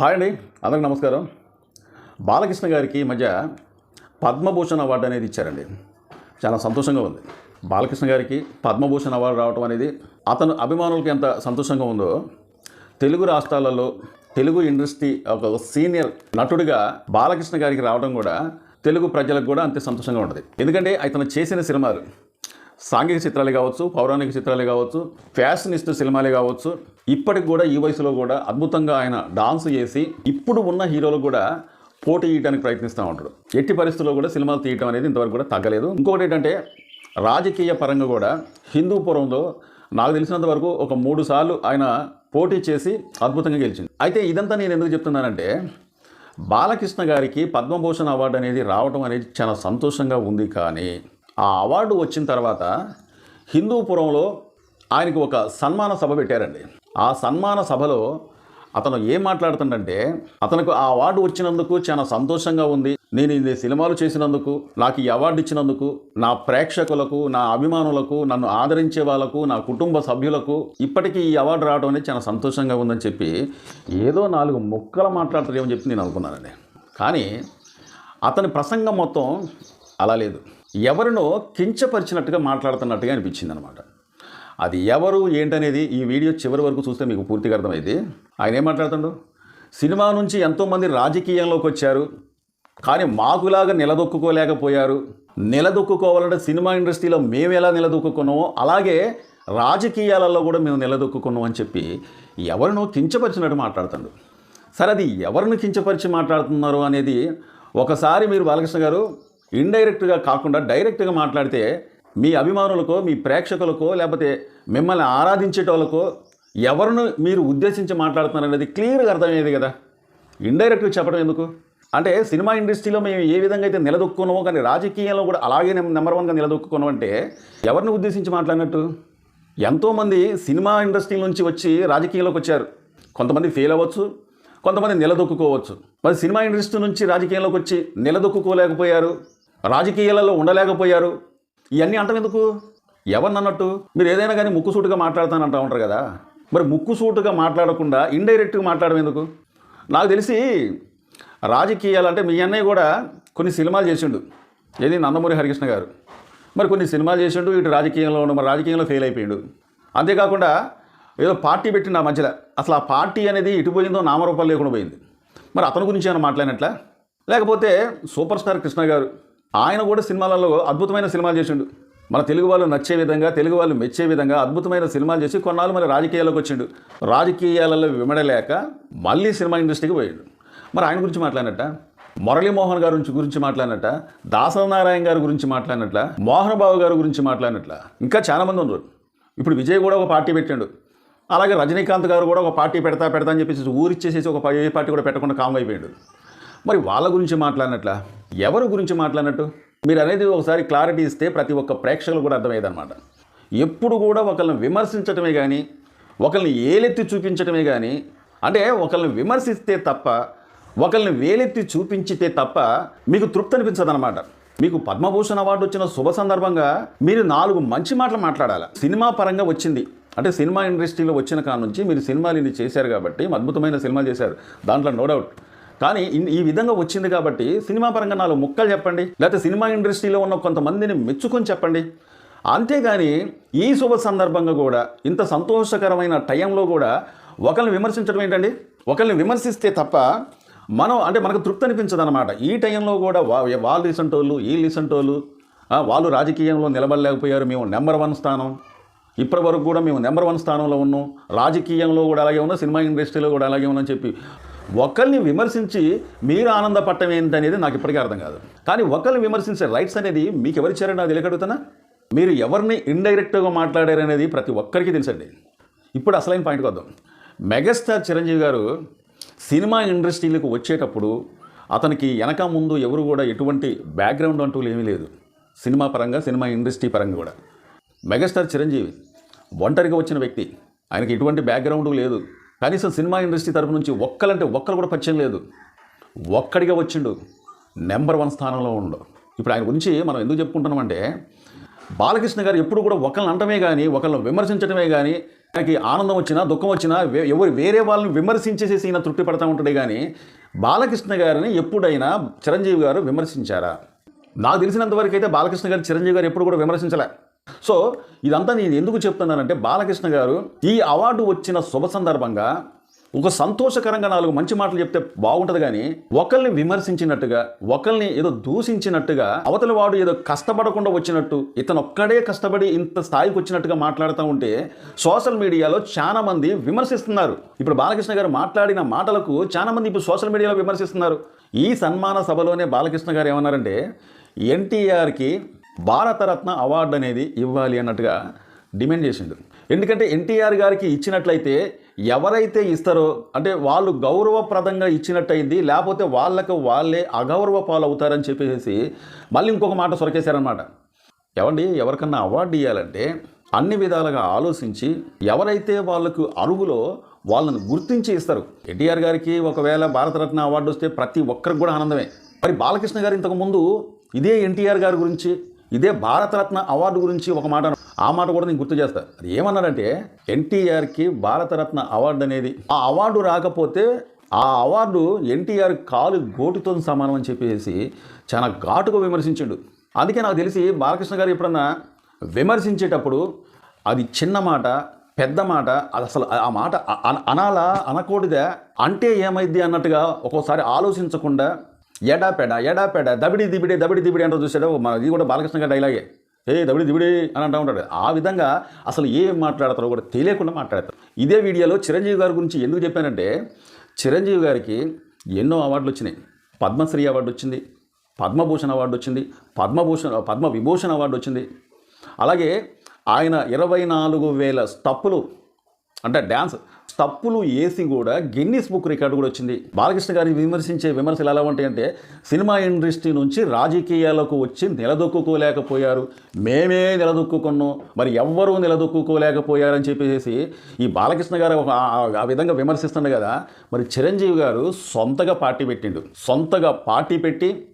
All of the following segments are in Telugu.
హాయ్ అండి అందరికి నమస్కారం. బాలకృష్ణ గారికి ఈ మధ్య పద్మభూషణ్ అవార్డు అనేది ఇచ్చారండి. చాలా సంతోషంగా ఉంది. బాలకృష్ణ గారికి పద్మభూషణ్ అవార్డు రావడం అనేది అతను అభిమానులకి ఎంత సంతోషంగా ఉందో తెలుగు రాష్ట్రాలలో తెలుగు ఇండస్ట్రీ ఒక సీనియర్ నటుడిగా బాలకృష్ణ గారికి రావడం కూడా తెలుగు ప్రజలకు కూడా అంతే సంతోషంగా ఉంటుంది. ఎందుకంటే అతను చేసిన సినిమాలు సాంఘిక చిత్రాలే కావచ్చు పౌరాణిక చిత్రాలే కావచ్చు ఫ్యాషనిస్ట్ సినిమాలే కావచ్చు. ఇప్పటికి కూడా ఈ వయసులో కూడా అద్భుతంగా ఆయన డాన్స్ చేసి ఇప్పుడు ఉన్న హీరోలు కూడా పోటీ ఇవ్వడానికి ప్రయత్నిస్తూ ఉంటాడు. ఎట్టి పరిస్థితుల్లో కూడా సినిమాలు తీయటం అనేది ఇంతవరకు కూడా తగ్గలేదు. ఇంకొకటి ఏంటంటే రాజకీయ పరంగా కూడా హిందూపురంలో నాకు తెలిసినంత వరకు ఒక మూడు సార్లు ఆయన పోటీ చేసి అద్భుతంగా గెలిచింది. అయితే ఇదంతా నేను ఎందుకు చెప్తున్నానంటే బాలకృష్ణ గారికి పద్మభూషణ్ అవార్డు అనేది రావడం అనేది చాలా సంతోషంగా ఉంది కానీ ఆ అవార్డు వచ్చిన తర్వాత హిందూపురంలో ఆయనకు ఒక సన్మాన సభ పెట్టారండి. ఆ సన్మాన సభలో అతను ఏం మాట్లాడుతుండంటే అతనికి ఆ అవార్డు వచ్చినందుకు చాలా సంతోషంగా ఉంది. నేను ఇది సినిమాలు చేసినందుకు నాకు ఈ అవార్డు ఇచ్చినందుకు నా ప్రేక్షకులకు నా అభిమానులకు నన్ను ఆదరించే వాళ్ళకు నా కుటుంబ సభ్యులకు ఇప్పటికీ ఈ అవార్డు రావడం అనేది చాలా సంతోషంగా ఉందని చెప్పి ఏదో నాలుగు ముక్కలు మాట్లాడతారేమని చెప్పి నేను అనుకున్నానండి. కానీ అతని ప్రసంగం మొత్తం అలా లేదు. ఎవరినో కించపరిచినట్టుగా మాట్లాడుతున్నట్టుగా అనిపించింది అనమాట అది ఎవరు ఏంటనేది ఈ వీడియో చివరి వరకు చూస్తే మీకు పూర్తిగా అర్థమైంది ఆయన ఏం మాట్లాడుతుండు? సినిమా నుంచి ఎంతోమంది రాజకీయంలోకి వచ్చారు కానీ మాకులాగా నిలదొక్కుకోలేకపోయారు. నిలదొక్కుకోవాలంటే సినిమా ఇండస్ట్రీలో మేము ఎలా నిలదొక్కుకున్నామో అలాగే రాజకీయాలలో కూడా మేము నిలదొక్కుకున్నాం అని చెప్పి ఎవరినో కించపరిచినట్టు మాట్లాడుతుండు. సరే అది ఎవరిని కించపరిచి మాట్లాడుతున్నారు అనేది ఒకసారి మీరు బాలకృష్ణ గారు ఇండైరెక్ట్గా కాకుండా డైరెక్ట్గా మాట్లాడితే మీ అభిమానులకో మీ ప్రేక్షకులకో లేకపోతే మిమ్మల్ని ఆరాధించేటోళ్ళకో ఎవరిని మీరు ఉద్దేశించి మాట్లాడుతున్నారు అనేది క్లియర్గా అర్థమయ్యేది కదా? ఇండైరెక్ట్గా చెప్పడం ఎందుకు? అంటే సినిమా ఇండస్ట్రీలో మేము ఏ విధంగా అయితే నిలదొక్కున్నామో కానీ రాజకీయంలో కూడా అలాగే నెంబర్ వన్గా నిలదొక్కున్నాం అంటే ఎవరిని ఉద్దేశించి మాట్లాడినట్టు? ఎంతోమంది సినిమా ఇండస్ట్రీ నుంచి వచ్చి రాజకీయంలోకి వచ్చారు. కొంతమంది ఫెయిల్ అవ్వచ్చు కొంతమంది నిలదొక్కుకోవచ్చు. మరి సినిమా ఇండస్ట్రీ నుంచి రాజకీయంలోకి వచ్చి నిలదొక్కుకోలేకపోయారు. రాజకీయాలలో ఉండలేకపోయారు. ఇవన్నీ అంటాం ఎందుకు? ఎవరినన్నట్టు? మీరు ఏదైనా కానీ ముక్కుసూటుగా మాట్లాడతానంటా ఉంటారు కదా. మరి ముక్కుసూటుగా మాట్లాడకుండా ఇండైరెక్ట్గా మాట్లాడడం ఎందుకు? నాకు తెలిసి రాజకీయాలు అంటే మీ అన్నయ్య కూడా కొన్ని సినిమాలు చేసిండు. ఏది? నందమూరి హరికృష్ణ గారు. మరి కొన్ని సినిమాలు చేసిండు ఇటు రాజకీయంలో ఉన్న మరి రాజకీయంలో ఫెయిల్ అయిపోయాడు. అంతేకాకుండా ఏదో పార్టీ పెట్టిండు ఆ మధ్యలో. అసలు ఆ పార్టీ అనేది ఇటు పోయిందో నామరూపాలు లేకుండా పోయింది. మరి అతని గురించి ఏమైనా మాట్లాడినట్లా? లేకపోతే సూపర్ స్టార్ కృష్ణ గారు ఆయన కూడా సినిమాలలో అద్భుతమైన సినిమాలు చేసిండు. మన తెలుగు వాళ్ళు నచ్చే విధంగా తెలుగు వాళ్ళు మెచ్చే విధంగా అద్భుతమైన సినిమాలు చేసి కొన్నాళ్ళు మరి రాజకీయాల్లోకి వచ్చిండు. రాజకీయాలలో విమడలేక మళ్ళీ సినిమా ఇండస్ట్రీకి పోయాడు. మరి ఆయన గురించి మాట్లాడినట్ట? మురళీమోహన్ గారి గురించి గురించి మాట్లాడినట్ట? దాసనారాయణ గారి గురించి మాట్లాడినట్ల? మోహన్ బాబు గారి గురించి మాట్లాడినట్ల? ఇంకా చాలామంది ఉన్నారు. ఇప్పుడు విజయ్ కూడా ఒక పార్టీ పెట్టాడు. అలాగే రజనీకాంత్ గారు కూడా ఒక పార్టీ పెడతా పెడతా అని చెప్పేసి ఊరిచ్చేసేసి ఒక ఏ పార్టీ కూడా పెట్టకుండా కామ్ అయిపోయాడు. మరి వాళ్ళ గురించి మాట్లాడినట్ల? ఎవరి గురించి మాట్లాడినట్టు? మీరు అనేది ఒకసారి క్లారిటీ ఇస్తే ప్రతి ఒక్క ప్రేక్షకులు కూడా అర్థమయ్యేదన్నమాట. ఎప్పుడు కూడా ఒకళ్ళని విమర్శించటమే కానీ ఒకళ్ళని ఏలెత్తి చూపించటమే కానీ అంటే ఒకరిని విమర్శిస్తే తప్ప ఒకళ్ళని వేలెత్తి చూపించితే తప్ప మీకు తృప్తి అనిపించదన్నమాట. మీకు పద్మభూషణ్ అవార్డు వచ్చిన శుభ సందర్భంగా మీరు నాలుగు మంచి మాటలు మాట్లాడాలి. సినిమా పరంగా వచ్చింది. అంటే సినిమా ఇండస్ట్రీలో వచ్చిన కాడ నుంచి మీరు సినిమాలు ఇన్ని చేశారు కాబట్టి అద్భుతమైన సినిమాలు చేశారు. దాంట్లో నో డౌట్. కానీ ఈ విధంగా వచ్చింది కాబట్టి సినిమా పరంగా నాలుగు ముక్కలు చెప్పండి. లేకపోతే సినిమా ఇండస్ట్రీలో ఉన్న కొంతమందిని మెచ్చుకొని చెప్పండి. అంతేగాని ఈ శుభ సందర్భంగా కూడా ఇంత సంతోషకరమైన టైంలో కూడా ఒకరిని విమర్శించడం ఏంటండి? ఒకరిని విమర్శిస్తే తప్ప మనం అంటే మనకు తృప్తి అనిపించదు అనమాట ఈ టైంలో కూడా వా వాళ్ళు ఈ రీసెంటోళ్ళు వాళ్ళు వాళ్ళు రాజకీయంలో నిలబడలేకపోయారు. మేము నెంబర్ వన్ స్థానం. ఇప్పటి వరకు కూడా మేము నెంబర్ వన్ స్థానంలో ఉన్నాం. రాజకీయంలో కూడా అలాగే ఉన్నాం. సినిమా ఇండస్ట్రీలో కూడా అలాగే ఉన్నాం చెప్పి ఒకరిని విమర్శించి మీరు ఆనందపడటం ఏంటనేది నాకు ఇప్పటికీ అర్థం కాదు. కానీ ఒకరిని విమర్శించే రైట్స్ అనేది మీకు ఎవరిచ్చారని నాకు తెలియకడుగుతున్నా మీరు ఎవరిని ఇండైరెక్ట్గా మాట్లాడారనేది ప్రతి ఒక్కరికి తెలుసండి. ఇప్పుడు అసలైన పాయింట్కి వద్దాం. మెగాస్టార్ చిరంజీవి గారు సినిమా ఇండస్ట్రీలకు వచ్చేటప్పుడు అతనికి వెనక ముందు ఎవరు కూడా ఎటువంటి బ్యాక్గ్రౌండ్ అంటూ ఏమీ లేదు. సినిమా పరంగా సినిమా ఇండస్ట్రీ పరంగా కూడా. మెగాస్టార్ చిరంజీవి ఒంటరిగా వచ్చిన వ్యక్తి. ఆయనకి ఎటువంటి బ్యాక్గ్రౌండ్ లేదు. కనీసం సినిమా ఇండస్ట్రీ తరపు నుంచి ఒక్కలంటే ఒక్కరు కూడా పరిచయం లేదు. ఒక్కడిగా వచ్చిండు. నెంబర్ వన్ స్థానంలో ఉండు. ఇప్పుడు ఆయన గురించి మనం ఎందుకు చెప్పుకుంటున్నామంటే బాలకృష్ణ గారు ఎప్పుడు కూడా ఒకళ్ళని అంటమే కానీ ఒకళ్ళని విమర్శించడమే కానీ ఆయనకి ఆనందం వచ్చినా దుఃఖం వచ్చినా ఎవరు వేరే వాళ్ళని విమర్శించేసేసి ఈయన తృప్తి పడతా ఉంటాడే కానీ బాలకృష్ణ గారిని ఎప్పుడైనా చిరంజీవి గారు విమర్శించారా? నాకు తెలిసినంతవరకు అయితే బాలకృష్ణ గారు చిరంజీవి గారు ఎప్పుడు కూడా విమర్శించలే. సో ఇదంతా నేను ఎందుకు చెప్తున్నానంటే బాలకృష్ణ గారు ఈ అవార్డు వచ్చిన శుభ సందర్భంగా ఒక సంతోషకరంగా నాలుగు మంచి మాటలు చెప్తే బాగుంటుంది కానీ ఒకరిని విమర్శించినట్టుగా ఒకరిని ఏదో దూషించినట్టుగా అవతల వాడు ఏదో కష్టపడకుండా వచ్చినట్టు ఇతను ఒక్కడే కష్టపడి ఇంత స్థాయికి వచ్చినట్టుగా మాట్లాడుతూ ఉంటే సోషల్ మీడియాలో చాలా మంది విమర్శిస్తున్నారు. ఇప్పుడు బాలకృష్ణ గారు మాట్లాడిన మాటలకు చాలా మంది ఇప్పుడు సోషల్ మీడియాలో విమర్శిస్తున్నారు. ఈ సన్మాన సభలోనే బాలకృష్ణ గారు ఏమన్నారంటే ఎన్టీఆర్కి భారతరత్న అవార్డు అనేది ఇవ్వాలి అన్నట్టుగా డిమాండ్ చేసిండు. ఎందుకంటే ఎన్టీఆర్ గారికి ఇచ్చినట్లయితే ఎవరైతే ఇస్తారో అంటే వాళ్ళు గౌరవప్రదంగా ఇచ్చినట్టయింది లేకపోతే వాళ్ళకు వాళ్ళే అగౌరవ పాలవుతారని చెప్పేసి మళ్ళీ ఇంకొక మాట సొరకేశారనమాట ఎవండి ఎవరికన్నా అవార్డు ఇవ్వాలంటే అన్ని విధాలుగా ఆలోచించి ఎవరైతే వాళ్ళకు అరుగులో వాళ్ళని గుర్తించి ఇస్తారు. ఎన్టీఆర్ గారికి ఒకవేళ భారతరత్న అవార్డు వస్తే ప్రతి ఒక్కరికి కూడా ఆనందమే. మరి బాలకృష్ణ గారు ఇంతకు ముందు ఇదే ఎన్టీఆర్ గారి గురించి ఇదే భారతరత్న అవార్డు గురించి ఒక మాట ఆ మాట కూడా నేను గుర్తు చేస్తా. అది ఏమన్నాడంటే ఎన్టీఆర్కి భారతరత్న అవార్డు అనేది ఆ అవార్డు రాకపోతే ఆ అవార్డు ఎన్టీఆర్ కాలు గోటుతో సమానం అని చెప్పేసి చాలా ఘాటుగా విమర్శించాడు. అందుకే నాకు తెలిసి బాలకృష్ణ గారు ఎప్పుడన్నా విమర్శించేటప్పుడు అది చిన్న మాట పెద్ద మాట అది అసలు ఆ మాట అన- అనాలా అనకూడదా అంటే ఏమైద్ది అన్నట్టుగా ఒక్కోసారి ఆలోచించకుండా ఎడా ఎడాపేడ దబిడి దిబిడి దబిడి దిబిడి అంటూ చూసాడు మన ఇది కూడా బాలకృష్ణ గారి డైలాగే ఏ. దబిడి దిబిడి అని అంటూ ఉంటాడు. ఆ విధంగా అసలు ఏం మాట్లాడతారో కూడా తెలియకుండా మాట్లాడతారు. ఇదే వీడియోలో చిరంజీవి గారి గురించి ఎందుకు చెప్పానంటే చిరంజీవి గారికి ఎన్నో అవార్డులు వచ్చినాయి. పద్మశ్రీ అవార్డు వచ్చింది పద్మభూషణ్ అవార్డు వచ్చింది పద్మభూషణ్ పద్మ విభూషణ్ అవార్డు వచ్చింది. అలాగే ఆయన ఇరవై నాలుగు వేల స్టప్పులు అంటే డ్యాన్స్ తప్పులు వేసి కూడా గిన్నిస్ బుక్ రికార్డు కూడా వచ్చింది. బాలకృష్ణ గారిని విమర్శించే విమర్శలు ఎలా ఉంటాయంటే సినిమా ఇండస్ట్రీ నుంచి రాజకీయాలకు వచ్చి నిలదొక్కుకోలేకపోయారు. మేమే నిలదొక్కుకున్నాం. మరి ఎవ్వరూ నిలదొక్కుకోలేకపోయారని చెప్పేసి ఈ బాలకృష్ణ గారు ఒక ఆ- ఆ విధంగా విమర్శిస్తుండే కదా. మరి చిరంజీవి గారు సొంతగా పార్టీ పెట్టిండు. సొంతగా పార్టీ పెట్టి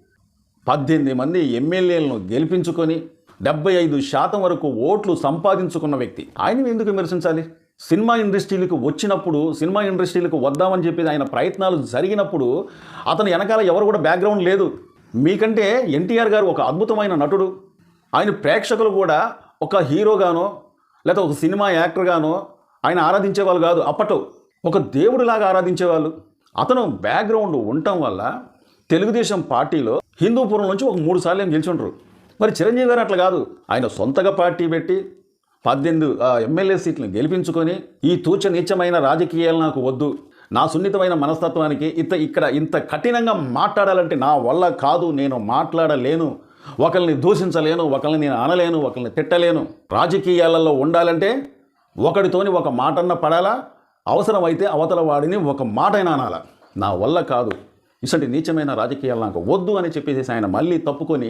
పద్దెనిమిది మంది ఎమ్మెల్యేలను గెలిపించుకొని డెబ్బై ఐదు శాతం వరకు ఓట్లు సంపాదించుకున్న వ్యక్తి. ఆయన ఎందుకు విమర్శించాలి? సినిమా ఇండస్ట్రీలకు వచ్చినప్పుడు సినిమా ఇండస్ట్రీలకు వద్దామని చెప్పేది ఆయన ప్రయత్నాలు జరిగినప్పుడు అతను వెనకాల ఎవరు కూడా బ్యాక్గ్రౌండ్ లేదు. మీకంటే ఎన్టీఆర్ గారు ఒక అద్భుతమైన నటుడు. ఆయన ప్రేక్షకులు కూడా ఒక హీరోగానో లేకపోతే ఒక సినిమా యాక్టర్గానో ఆయన ఆరాధించేవాళ్ళు కాదు. అప్పట్లో ఒక దేవుడిలాగా ఆరాధించేవాళ్ళు. అతను బ్యాక్గ్రౌండ్ ఉండటం వల్ల తెలుగుదేశం పార్టీలో హిందూపురం నుంచి ఒక మూడు సార్లు ఏం ఉండరు మరి చిరంజీవి గారు అట్లా కాదు. ఆయన సొంతగా పార్టీ పెట్టి పద్దెనిమిది ఎమ్మెల్యే సీట్లను గెలిపించుకొని ఈ తూచ నీచమైన రాజకీయాలు నాకు వద్దు. నా సున్నితమైన మనస్తత్వానికి ఇంత ఇక్కడ ఇంత కఠినంగా మాట్లాడాలంటే నా వల్ల కాదు నేను మాట్లాడలేను. ఒకరిని దూషించలేను ఒకరిని నేను అనలేను ఒకరిని తిట్టలేను. రాజకీయాలలో ఉండాలంటే ఒకడితోని ఒక మాటన్న పడాలా? అవసరమైతే అవతల వాడిని ఒక మాటైనా అనాలా? నా వల్ల కాదు. ఇసంటి నీచమైన రాజకీయాలు నాకు వద్దు అని చెప్పేసి ఆయన మళ్ళీ తప్పుకొని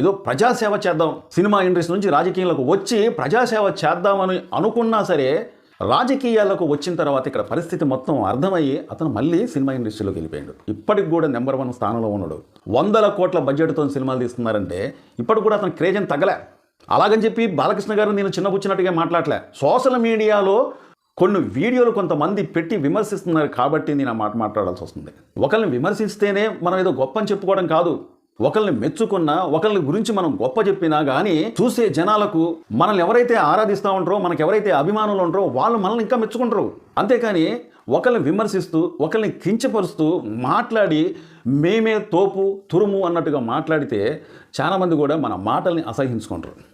ఏదో ప్రజాసేవ చేద్దాం. సినిమా ఇండస్ట్రీ నుంచి రాజకీయాలకు వచ్చి ప్రజాసేవ చేద్దామని అనుకున్నా సరే రాజకీయాలకు వచ్చిన తర్వాత ఇక్కడ పరిస్థితి మొత్తం అర్థమయ్యి అతను మళ్ళీ సినిమా ఇండస్ట్రీలోకి వెళ్ళిపోయాడు. ఇప్పటికి కూడా నెంబర్ వన్ స్థానంలో ఉన్నాడు. వందల కోట్ల బడ్జెట్తో సినిమాలు తీస్తున్నారంటే ఇప్పటికి కూడా అతను క్రేజ్ అని తగ్గలే. అలాగని చెప్పి బాలకృష్ణ గారు నేను చిన్నపుచ్చినట్టుగా మాట్లాడలే. సోషల్ మీడియాలో కొన్ని వీడియోలు కొంతమంది పెట్టి విమర్శిస్తున్నారు కాబట్టి నేను ఆ మాట మాట్లాడాల్సి వస్తుంది. ఒకరిని విమర్శిస్తేనే మనం ఏదో గొప్ప అని చెప్పుకోవడం కాదు. ఒకరిని మెచ్చుకున్నా ఒకరిని గురించి మనం గొప్ప చెప్పినా కానీ చూసే జనాలకు మనల్ని ఎవరైతే ఆరాధిస్తూ ఉంటారో మనకు ఎవరైతే అభిమానులు ఉంటారో వాళ్ళు మనల్ని ఇంకా మెచ్చుకుంటారు. అంతేకాని ఒకరిని విమర్శిస్తూ ఒకరిని కించపరుస్తూ మాట్లాడి మేమే తోపు తురుము అన్నట్టుగా మాట్లాడితే చాలామంది కూడా మన మాటల్ని అసహించుకుంటారు.